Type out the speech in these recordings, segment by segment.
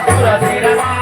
Dura,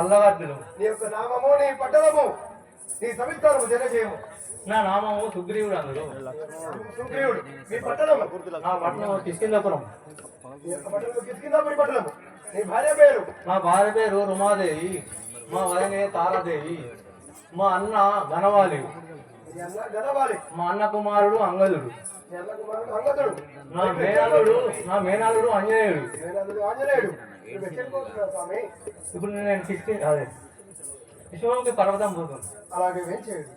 చల్లవార్దులు నీ యొక్క నామము నీ పట్టణము నీ తెలియజేయము. నా నామము సుగ్రీవుడు అందులో. సుగ్రీవుడు నీ పట్టణము. నా కిష్కిందపురం కిష్కిందాపురి పట్టణము భార్య పేరు? మా భార్య పేరు రుమాదేవి. మా వదినే తారాదేవి. మా అన్న ఘనవాలి మా అన్న కుమారుడు అంగదుడు. నీ మేనలుడు నా మేనలుడు ఆంజనేయుడు. ఇప్పుడు నేను కిష్కి అదే. విశ్వంకి పర్వతం పోతుంది. అలాగే ఏం చేయడు?